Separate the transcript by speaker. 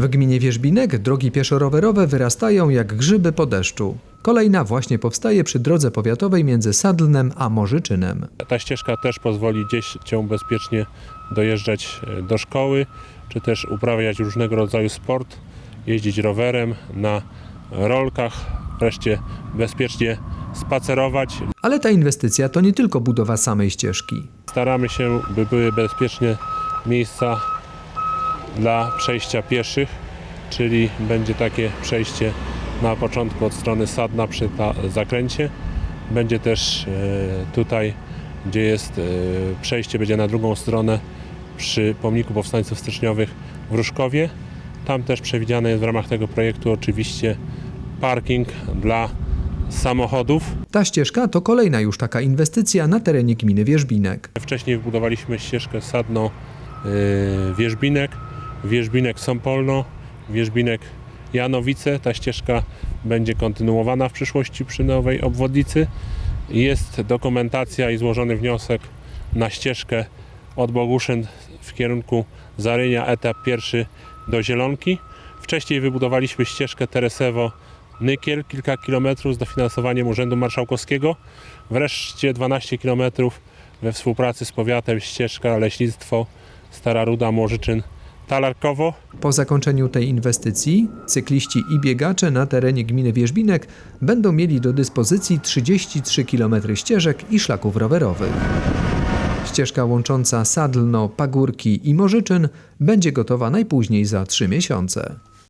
Speaker 1: W gminie Wierzbinek drogi pieszo-rowerowe wyrastają jak grzyby po deszczu. Kolejna właśnie powstaje przy drodze powiatowej między Sadlnem a Morzyczynem.
Speaker 2: Ta ścieżka też pozwoli dzieciom bezpiecznie dojeżdżać e, do szkoły, czy też uprawiać różnego rodzaju sport, jeździć rowerem, na rolkach, wreszcie bezpiecznie spacerować.
Speaker 1: Ale ta inwestycja to nie tylko budowa samej ścieżki.
Speaker 2: Staramy się, by były bezpieczne miejsca dla przejścia pieszych, czyli będzie takie przejście na początku od strony Sadna przy zakręcie. Będzie też e, tutaj, gdzie jest e, przejście, będzie na drugą stronę przy pomniku powstańców styczniowych w Ruszkowie. Tam też przewidziany jest w ramach tego projektu oczywiście parking dla samochodów.
Speaker 1: Ta ścieżka to kolejna już taka inwestycja na terenie gminy Wierzbinek.
Speaker 2: Wcześniej wbudowaliśmy ścieżkę sadną yy, Wierzbinek, Wierzbinek Sąpolno, Wierzbinek Janowice. Ta ścieżka będzie kontynuowana w przyszłości przy nowej obwodnicy. Jest dokumentacja i złożony wniosek na ścieżkę od Boguszyn w kierunku Zarynia, etap pierwszy do Zielonki. Wcześniej wybudowaliśmy ścieżkę Teresewo Nykiel, kilka kilometrów z dofinansowaniem Urzędu Marszałkowskiego. Wreszcie 12 kilometrów we współpracy z powiatem ścieżka leśnictwo Stara Ruda Młożyczyn Talarkowo.
Speaker 1: Po zakończeniu tej inwestycji cykliści i biegacze na terenie gminy Wierzbinek będą mieli do dyspozycji 33 km ścieżek i szlaków rowerowych. Ścieżka łącząca Sadlno, Pagórki i Morzyczyn będzie gotowa najpóźniej za 3 miesiące.